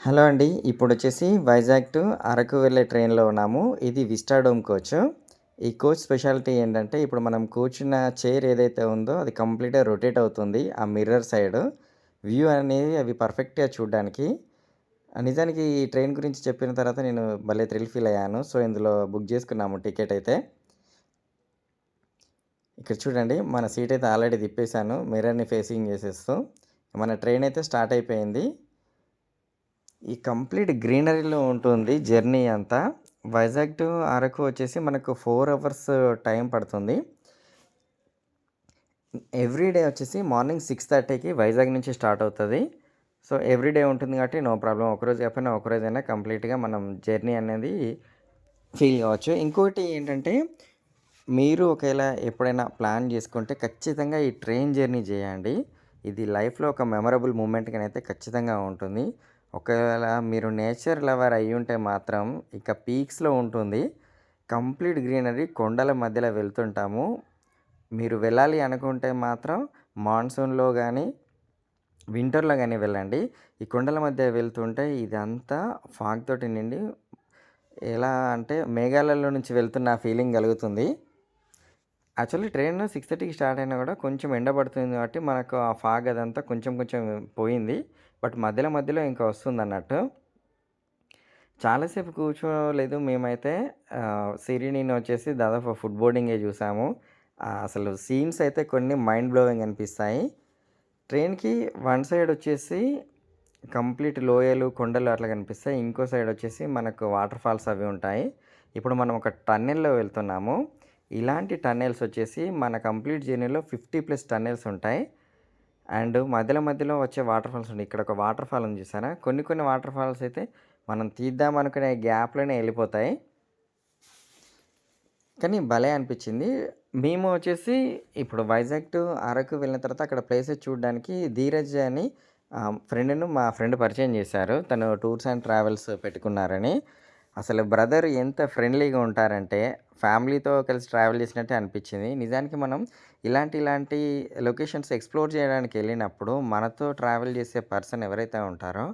Hello అండి. ఇప్పుడు వచ్చేసి వైజాగ్ టు అరకు వెళ్ళే ట్రైన్‌లో ఉన్నాము. ఇది విస్టాడోమ్ కోచ్. ఈ కోచ్ స్పెషాలిటీ ఏంటంటే, ఇప్పుడు మనం కూర్చున్న చైర్ ఏదైతే ఉందో అది కంప్లీట్‌గా రొటేట్ అవుతుంది. ఆ మిర్రర్ సైడ్. వ్యూ అనేది అవి పర్ఫెక్ట్‌గా చూడడానికి నిజానికి ఈ ట్రైన్ గురించి చెప్పిన తర్వాత నేను భలే థ్రిల్ ఫీల్ అయ్యాను. సో, ఇందులో బుక్ చేసుకున్నాము టికెట్ అయితే. ఇక్కడ చూడండి మన సీట్ అయితే ఆల్రెడీ తిప్పేసాను. మిర్రర్‌ని ఫేసింగ్ చేసేస్తూ. మన ట్రైన్ అయితే స్టార్ట్ అయిపోయింది. ఈ కంప్లీట్ గ్రీనరీలో ఉంటుంది జర్నీ అంతా. వైజాగ్ టు అరకు వచ్చేసి మనకు ఫోర్ అవర్స్ టైం పడుతుంది. ఎవ్రీ డే వచ్చేసి మార్నింగ్ 6:30కి వైజాగ్ నుంచి స్టార్ట్ అవుతుంది సో, ఎవ్రీ డే ఉంటుంది కాబట్టి నో ప్రాబ్లమ్. ఒకరోజు చెప్పినా ఒకరోజైనా కంప్లీట్‌గా మనం జర్నీ అనేది ఫీల్ కావచ్చు. ఇంకోటి ఏంటంటే, మీరు ఒకవేళ ఎప్పుడైనా ప్లాన్ చేసుకుంటే ఖచ్చితంగా ఈ ట్రైన్ జర్నీ చేయండి. ఇది లైఫ్‌లో ఒక మెమరబుల్ మూమెంట్‌గానైతే ఖచ్చితంగా ఉంటుంది. ఒకవేళ మీరు నేచర్ లవర్ అయ్యుంటే మాత్రం ఇక పీక్స్‌లో ఉంటుంది. కంప్లీట్ గ్రీనరీ కొండల మధ్యలో వెళ్తుంటాము. మీరు వెళ్ళాలి అనుకుంటే మాత్రం మాన్సూన్‌లో కానీ వింటర్‌లో కానీ వెళ్ళండి. ఈ కొండల మధ్య వెళ్తుంటే ఇదంతా ఫాగ్ తోటి నిండి ఎలా అంటే మేఘాలలో నుంచి వెళ్తున్న ఫీలింగ్ కలుగుతుంది. యాక్చువల్లీ ట్రైన్ 6:30కి స్టార్ట్ అయినా కూడా కొంచెం ఎండ పడుతుంది కాబట్టి మనకు ఆ ఫాగ్ అదంతా కొంచెం కొంచెం పోయింది. బట్ మధ్యలో మధ్యలో ఇంకా వస్తుంది అన్నట్టు చాలాసేపు కూర్చోలేదు మేమైతే. ఆహ్, వచ్చేసి దాదాపు ఫుడ్ బోర్డింగే చూసాము. అసలు సీన్స్ అయితే కొన్ని మైండ్ బ్లోయింగ్ అనిపిస్తాయి. ట్రైన్‌కి వన్ సైడ్ వచ్చేసి కంప్లీట్ లోయలు, కొండలు అట్లా కనిపిస్తాయి. ఇంకో సైడ్ వచ్చేసి మనకు వాటర్ ఫాల్స్ అవి ఉంటాయి. ఇప్పుడు మనం ఒక టన్నెల్‌లో వెళ్తున్నాము. ఇలాంటి టన్నెల్స్ వచ్చేసి మన కంప్లీట్ జర్నీలో 50+ టన్నెల్స్ ఉంటాయి. అండ్ మధ్యలో మధ్యలో వచ్చే వాటర్ ఫాల్స్ ఉన్నాయి. ఇక్కడ ఒక వాటర్ ఫాల్ ఉంది చూసారా? కొన్ని కొన్ని వాటర్ ఫాల్స్ అయితే మనం తీద్దాం అనుకునే గ్యాప్‌లోనే వెళ్ళిపోతాయి కానీ భలే అనిపించింది. మేము వచ్చేసి ఇప్పుడు వైజాగ్ టు అరకు వెళ్ళిన తర్వాత అక్కడ ప్లేసెస్ చూడడానికి ధీరజ్ అని ఫ్రెండ్‌ను మా ఫ్రెండ్ పరిచయం చేశారు. తను టూర్స్ అండ్ ట్రావెల్స్ పెట్టుకున్నారని. అసలు బ్రదర్ ఎంత ఫ్రెండ్లీగా ఉంటారంటే ఫ్యామిలీతో కలిసి ట్రావెల్ చేసినట్టే అనిపించింది. నిజానికి మనం ఇలాంటి ఇలాంటి లొకేషన్స్ ఎక్స్‌ప్లోర్ చేయడానికి వెళ్ళినప్పుడు మనతో ట్రావెల్ చేసే పర్సన్ ఎవరైతే ఉంటారో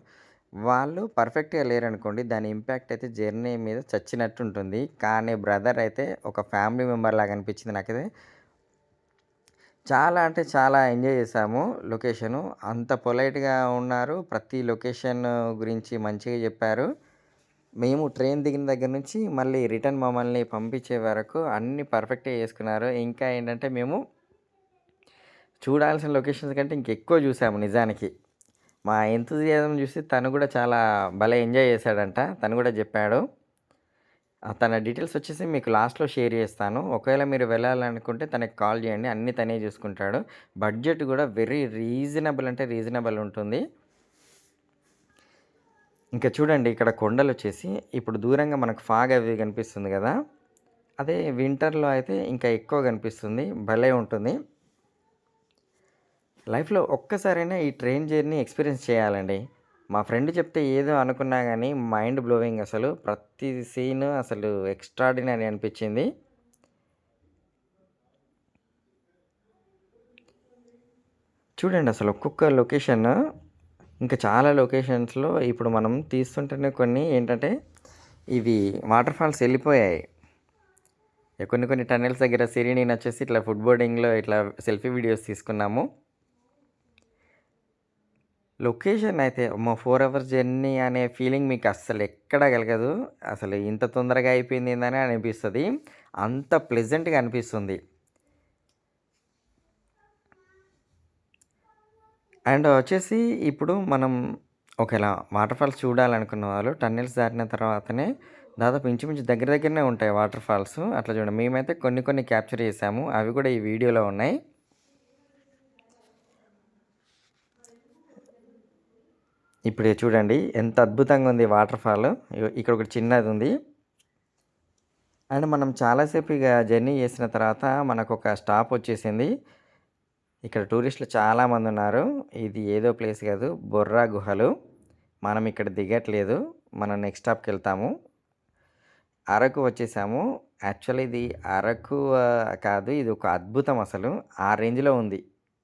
వాళ్ళు పర్ఫెక్ట్‌గా లేరనుకోండి దాని ఇంపాక్ట్ అయితే జర్నీ మీద చచ్చినట్టు ఉంటుంది. కానీ బ్రదర్ అయితే ఒక ఫ్యామిలీ మెంబర్ లాగా అనిపించింది నాకైతే. చాలా అంటే చాలా ఎంజాయ్ చేసాము లొకేషను. అంత పొలైట్‌గా ఉన్నారు. ప్రతి లొకేషన్ గురించి మంచిగా చెప్పారు. మేము ట్రైన్ దిగిన దగ్గర నుంచి మళ్ళీ రిటర్న్ మమ్మల్ని పంపించే వరకు అన్నీ పర్ఫెక్ట్‌గా చేసుకున్నారు. ఇంకా ఏంటంటే మేము చూడాల్సిన లొకేషన్స్ కంటే ఇంకెక్కువ చూసాము నిజానికి. మా ఎంతూజియాజం చూసి తను కూడా చాలా భలే ఎంజాయ్ చేశాడంట. తను కూడా చెప్పాడు. తన డీటెయిల్స్ వచ్చేసి మీకు లాస్ట్‌లో షేర్ చేస్తాను. ఒకవేళ మీరు వెళ్ళాలనుకుంటే తనకి కాల్ చేయండి. అన్నీ తనే చూసుకుంటాడు. బడ్జెట్ కూడా వెరీ రీజనబుల్ అంటే రీజనబుల్ ఉంటుంది. ఇంకా చూడండి ఇక్కడ కొండలు వచ్చేసి ఇప్పుడు దూరంగా మనకు ఫాగ్ అవి కనిపిస్తుంది కదా! అదే వింటర్‌లో అయితే ఇంకా ఎక్కువ కనిపిస్తుంది. భలే ఉంటుంది. లైఫ్‌లో ఒక్కసారైనా ఈ ట్రైన్ జర్నీ ఎక్స్‌పీరియన్స్ చేయాలండి. మా ఫ్రెండ్ చెప్తే ఏదో అనుకున్నా కానీ మైండ్ బ్లోయింగ్ అసలు. ప్రతి సీన్ అసలు ఎక్స్ట్రాడినరీ అనిపించింది. చూడండి అసలు ఒక్కొక్క లొకేషన్ ఇంకా చాలా లొకేషన్స్‌లో ఇప్పుడు మనం తీస్తుంటేనే కొన్ని ఏంటంటే ఇవి వాటర్ ఫాల్స్ వెళ్ళిపోయాయి కొన్ని కొన్ని టన్నెల్స్ దగ్గర సిరిడీని వచ్చేసి ఇట్లా ఫుడ్ బోర్డింగ్‌లో ఇట్లా సెల్ఫీ వీడియోస్ తీసుకున్నాము. లొకేషన్ అయితే మా ఫోర్ అవర్స్ జర్నీ అనే ఫీలింగ్ మీకు అస్సలు ఎక్కడా కలగదు. అసలు ఇంత తొందరగా అయిపోయింది ఏందని అనిపిస్తుంది అంత ప్లెజెంట్‌గా అనిపిస్తుంది. అండ్ వచ్చేసి ఇప్పుడు మనం ఒకేళ వాటర్ ఫాల్స్ చూడాలనుకున్న వాళ్ళు టన్నెల్స్ దాటిన తర్వాతనే దాదాపు ఇంచుమించు దగ్గర దగ్గరనే ఉంటాయి వాటర్ ఫాల్స్. అట్లా చూడండి. మేమైతే కొన్ని కొన్ని క్యాప్చర్ చేసాము. అవి కూడా ఈ వీడియోలో ఉన్నాయి. ఇప్పుడు చూడండి ఎంత అద్భుతంగా ఉంది వాటర్ ఫాల్. ఇక్కడ ఒకటి చిన్నది ఉంది. అండ్ మనం చాలాసేపు ఇక జర్నీ చేసిన తర్వాత మనకొక స్టాప్ వచ్చేసింది. ఇక్కడ టూరిస్టులు చాలామంది ఉన్నారు. ఇది ఏదో ప్లేస్ కాదు బొర్రా గుహలు. మనం ఇక్కడ దిగట్లేదు. మనం నెక్స్ట్ స్టాప్‌కెళ్తాము. అరకు వచ్చేసాము. యాక్చువల్లీ ఇది అరకు కాదు ఇది ఒక అద్భుతం అసలు. ఆ రేంజ్‌లో ఉంది.